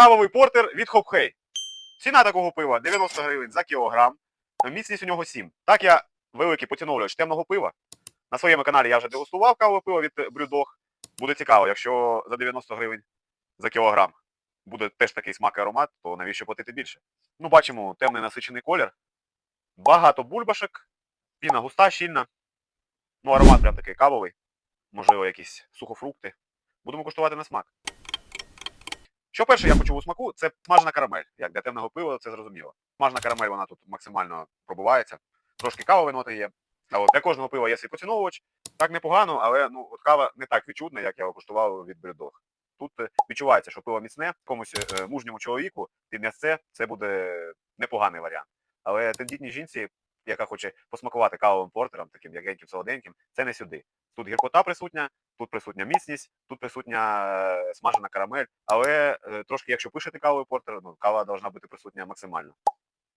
Кавовий портер від Хопхей. Ціна такого пива 90 гривень за кілограм. Міцність у нього 7. Так я великий поціновувач темного пива. На своєму каналі я вже дегустував кавове пиво від Брюдог. Буде цікаво, якщо за 90 гривень за кілограм буде теж такий смак і аромат, то навіщо платити більше? Ну, бачимо темний насичений колір. Багато бульбашок, піна густа, щільна. Ну, аромат прям такий кавовий. Можливо, якісь сухофрукти. Будемо куштувати на смак. Що перше я почув у смаку, це смажена карамель. Як для темного пива, це зрозуміло. Смажена карамель, вона тут максимально пробивається. Трошки кавові ноти є. А от для кожного пива є свій поціновувач. Так непогано, але ну, от кава не так відчутна, як я його куштував від Брюдог. Тут е, відчувається, що пиво міцне, комусь е, мужньому чоловіку під м'ясце це буде непоганий варіант. Але тендітній жінці, яка хоче посмакувати кавовим портером, таким м'якеньким солоденьким, це не сюди. Тут гіркота присутня, тут присутня міцність, тут присутня е, смажена карамель. Але е, трошки, якщо пишете кавою портер, ну кава повинна бути присутня максимально.